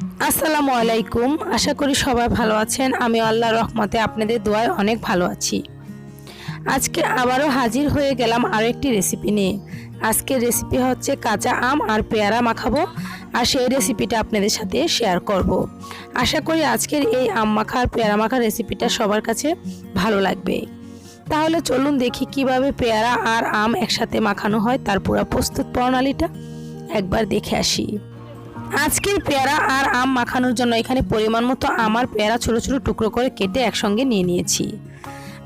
আসসালামু আলাইকুম। আশা করি সবাই ভালো আছেন। আমি আল্লাহর রহমতে আপনাদের দোয়ায় অনেক ভালো আছি। আজকে আবারও হাজির হয়ে গেলাম আরও একটি রেসিপি নিয়ে। আজকের রেসিপি হচ্ছে কাঁচা আম আর পেয়ারা মাখাবো। আর সেই রেসিপিটা আপনাদের সাথে শেয়ার করব। আশা করি আজকের এই আম মাখা আর পেয়ারা মাখা রেসিপিটা সবার কাছে ভালো লাগবে। তাহলে চলুন দেখি কীভাবে পেয়ারা আর আম একসাথে মাখানো হয় তার পুরো প্রস্তুত প্রণালীটা। একবার দেখে আসি। আজকের পেয়ারা আর আম মাখানোর জন্য এখানে পরিমাণ মতো আমার পেয়ারা ছোট ছোট টুকরো করে কেটে একসঙ্গে নিয়ে নিয়েছি।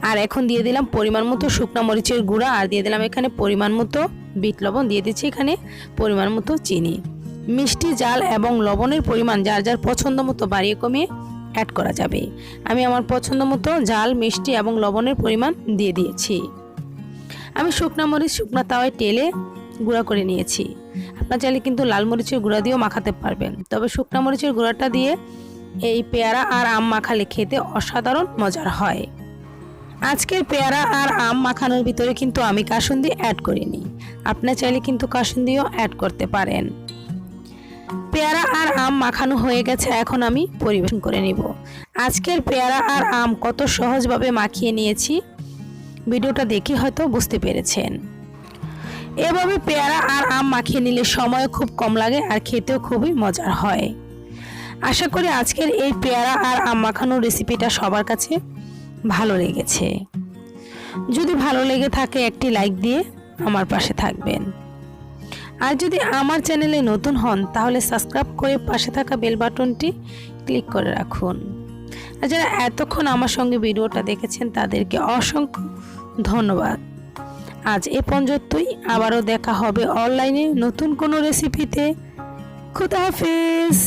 আর এখন দিয়ে দিলাম পরিমাণ মতো শুকনো মরিচের গুঁড়া আর দিয়ে দিলাম এখানে পরিমাণ মতো বিট লবণ। দিয়ে দিচ্ছি এখানে পরিমাণ মতো চিনি। মিষ্টি, জাল এবং লবণের পরিমাণ যার যার পছন্দ মতো বাড়িয়ে কমিয়ে অ্যাড করা যাবে। আমি আমার পছন্দ মতো জাল, মিষ্টি এবং লবণের পরিমাণ দিয়ে দিয়েছি। আমি শুকনা মরিচ, শুকনা তাওয়ায় টেলে গুঁড়া করে নিয়েছি। আপনার চাইলে কিন্তু লাল মরিচের গুঁড়া দিয়েও মাখাতে পারবেন। তবে শুকনো মরিচের গুঁড়াটা দিয়ে এই পেয়ারা আর আম মাখালে খেতে অসাধারণ মজার হয়। আজকের পেয়ারা আর আম মাখানোর ভিতরে কিন্তু আমি কাসুন্দি অ্যাড করিনি। আপনার চাইলে কিন্তু কাসুন্দিও অ্যাড করতে পারেন। পেয়ারা আর আম মাখানো হয়ে গেছে, এখন আমি পরিবেশন করে নিব। আজকের পেয়ারা আর আম কত সহজভাবে মাখিয়ে নিয়েছি, ভিডিওটা দেখে হয়তো বুঝতে পেরেছেন। এভাবে পেয়ারা আর আম মাখিয়ে নিলে সময় খুব কম লাগে আর খেতেও খুবই মজার হয়। আশা করি আজকের এই পেয়ারা আর আম মাখানোর রেসিপিটা সবার কাছে ভালো লেগেছে। যদি ভালো লেগে থাকে একটি লাইক দিয়ে আমার পাশে থাকবেন। আর যদি আমার চ্যানেলে নতুন হন তাহলে সাবস্ক্রাইব করে পাশে থাকা বেল বাটনটি ক্লিক করে রাখুন। আর যারা এতক্ষণ আমার সঙ্গে ভিডিওটা দেখেছেন তাদেরকে অসংখ্য ধন্যবাদ। আজ এ পর্যন্তই। আবারও দেখা হবে অনলাইনে নতুন কোনো রেসিপিতে খুদা হাফিজ।